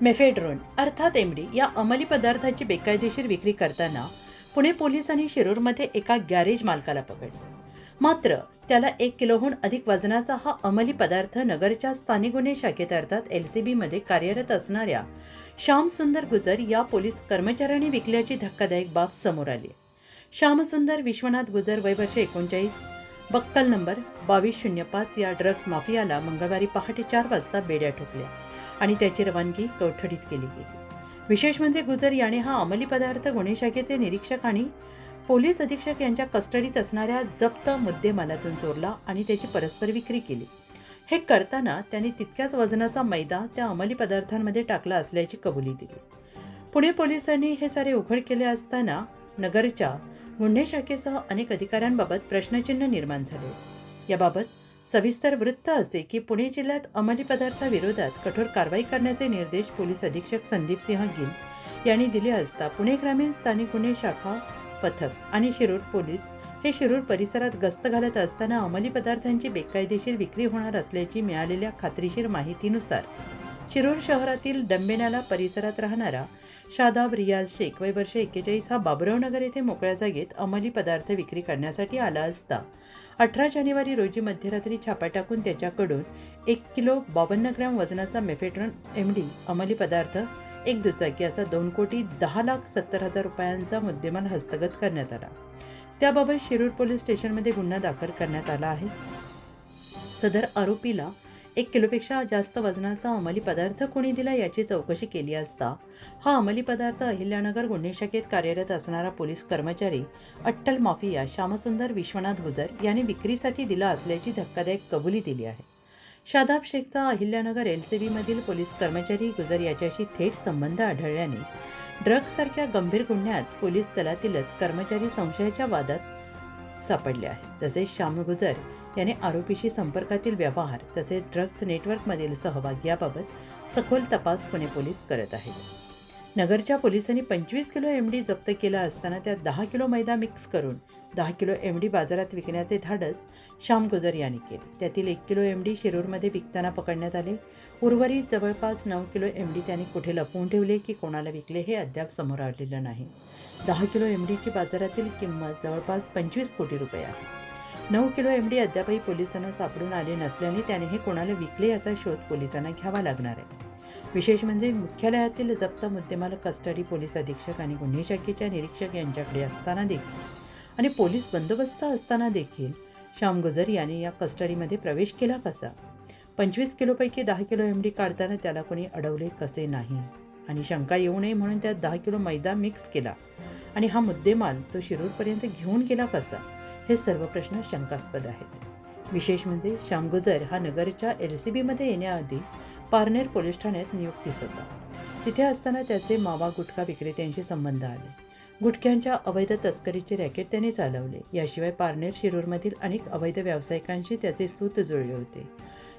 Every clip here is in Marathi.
मेफेड्रोन अर्थात एमडी या अंमली पदार्थाची बेकायदेशीर विक्री करताना पुणे पोलिसांनी शिरूरमध्ये एका गॅरेज मालकाला पकडले मात्र त्याला एक किलोहून अधिक वजनाचा हा अंमली पदार्थ नगरच्या स्थानिक गुन्हे शाखेत अर्थात एल सी बीमध्ये कार्यरत असणाऱ्या श्यामसुंदर गुजर या पोलीस कर्मचाऱ्यांनी विकल्याची धक्कादायक बाब समोर आली. श्यामसुंदर विश्वनाथ गुजर वय वर्ष एकोणचाळीस बक्कल नंबर बावीस शून्य पाच या ड्रग्ज माफियाला मंगळवारी पहाटे चार वाजता बेड्या ठोकल्या आणि त्याची रवानगी कोठडीत केली गेली. विशेष म्हणजे गुजर याने हा अंमली पदार्थ गुन्हे शाखेचे निरीक्षक आणि पोलीस अधीक्षक यांच्या कस्टडीत असणाऱ्या जप्त मुद्देमालातून चोरला आणि त्याची परस्पर विक्री केली. हे करताना त्यांनी तितक्याच वजनाचा मैदा त्या अंमली पदार्थांमध्ये टाकला असल्याची कबुली दिली. पुणे पोलिसांनी हे सारे उघड केले असताना नगरच्या मुंढे शाखेसह अनेक अधिकाऱ्यांबाबत प्रश्नचिन्ह निर्माण झाले. याबाबत सविस्तर वृत्त असे की पुणे जिल्ह्यात अंमली पदार्थाविरोधात कठोर कारवाई करण्याचे निर्देश पोलीस अधीक्षक संदीप सिंह गिल यांनी दिले असता पुणे ग्रामीण स्थानिक गुन्हे शाखा पथक आणि शिरूर पोलीस हे शिरूर परिसरात गस्त घालत असताना अंमली पदार्थांची बेकायदेशीर विक्री होणार असल्याची मिळालेल्या खात्रीशीर माहितीनुसार शिरूर शहरातील डंबेनाला परिसरात राहणारा शादाब रियाज शेख वय वर्ष एक्केचाळीस हा बाबरवनगर येथे मोकळ्या जागेत अंमली पदार्थ विक्री करण्यासाठी आला असता. अठरा जानेवारी रोजी मध्यरात्री छापा टाकून त्याच्याकडून एक किलो बावन्न ग्रॅम वजनाचा मेफेट्रॉन एम डी अंमली पदार्थ एक दुचाकी असा दोन कोटी दहा लाख सत्तर हजार रुपयांचा मुद्देमाल हस्तगत करण्यात आला. त्याबाबत शिरूर पोलीस स्टेशनमध्ये गुन्हा दाखल करण्यात आला आहे. सदर आरोपीला एक किलोपेक्षा जास्त वजनाचा अंमली पदार्थ कोणी दिला याची चौकशी केली असता. हा अंमली पदार्थ अहिल्यानगर गुन्हे शाखेत कार्यरत असणारा पोलीस कर्मचारी अट्टल माफिया श्यामसुंदर विश्वनाथ गुजर यांनी विक्रीसाठी दिला असल्याची धक्कादायक कबुली दिली आहे. शादाब शेखचा अहिल्यानगर एल सी बीमधील पोलीस कर्मचारी गुजर याच्याशी थेट संबंध आढळल्याने ड्रग्जसारख्या गंभीर गुन्ह्यात पोलीस दलातीलच कर्मचारी संशयाच्या वादात सापडले आहेत. तसेच श्याम गुजर त्याने आरोपीशी संपर्कातील व्यवहार तसेच ड्रग्ज नेटवर्कमधील सहभाग याबाबत सखोल तपास पुणे पोलीस करत आहेत. नगरच्या पोलिसांनी पंचवीस किलो एम डी जप्त केला असताना त्यात दहा किलो मैदा मिक्स करून दहा किलो एम डी बाजारात विकण्याचे धाडस श्याम गुजर यांनी केले. त्यातील एक किलो एम डी शिरूरमध्ये विकताना पकडण्यात आले. उर्वरित जवळपास नऊ किलो एम डी त्यांनी कुठे लपवून ठेवले की कोणाला विकले हे अद्याप समोर आलेलं नाही. दहा किलो एम डीची बाजारातील किंमत जवळपास पंचवीस कोटी रुपये आहे. नऊ किलो एम डी अद्यापही पोलिसांना सापडून आले नसल्याने त्याने हे कोणाला विकले याचा शोध पोलिसांना घ्यावा लागणार आहे. विशेष म्हणजे मुख्यालयातील जप्त मुद्देमाल कस्टडी पोलीस अधीक्षक आणि गुन्हे शाखेच्या निरीक्षक यांच्याकडे असताना देखील आणि पोलीस बंदोबस्त असताना देखील श्याम गुजर याने या कस्टडीमध्ये प्रवेश केला कसा? पंचवीस किलोपैकी दहा किलो एम डी काढताना त्याला कोणी अडवले कसे नाही? आणि शंका येऊ नये म्हणून त्यात दहा किलो मैदा मिक्स केला. आणि हा मुद्देमाल तो शिरूरपर्यंत घेऊन गेला कसा? हे सर्व प्रश्न शंकास्पद आहेत. विशेष म्हणजे श्यामगुजर हा नगरच्या एल सी बीमध्ये येण्याआधी पारनेर पोलीस ठाण्यात नियुक्तीस होता. तिथे असताना त्याचे मावा गुटखा विक्रेत्यांशी संबंध आले. गुटख्यांच्या अवैध तस्करीचे रॅकेट त्याने चालवले. याशिवाय पारनेर शिरूरमधील अनेक अवैध व्यावसायिकांशी त्याचे सूत जुळले होते.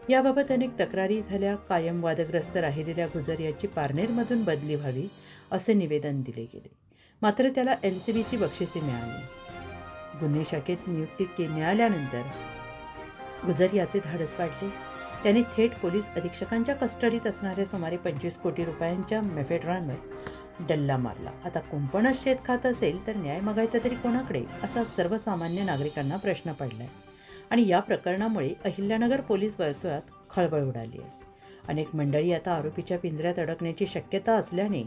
याबाबत अनेक तक्रारी झाल्या. कायम वादग्रस्त राहिलेल्या गुजर याची पारनेरमधून बदली व्हावी असे निवेदन दिले गेले. मात्र त्याला एल सी बीची बक्षिसे मिळाली. गुन्हे शाखेत नियुक्ती के मिळाल्यानंतर गुजर याचे धाडस वाढले. त्याने थेट पोलीस अधीक्षकांच्या कस्टडीत असणाऱ्या सुमारे पंचवीस कोटी रुपयांच्या मेफेड्रॉनवर डल्ला मारला. आता कुंपणच शेत खात असेल तर न्याय मागायचा तरी कोणाकडे? असा सर्वसामान्य नागरिकांना प्रश्न पडलाय. आणि या प्रकरणामुळे अहिल्यानगर पोलीस वर्तुळात खळबळ उडाली आहे. अनेक मंडळी आता आरोपीच्या पिंजऱ्यात अडकण्याची शक्यता असल्याने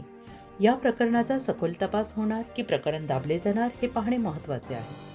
या प्रकरणाचा सखोल तपास होणार की प्रकरण दाबले जाणार हे पाहणे महत्त्वाचे आहे.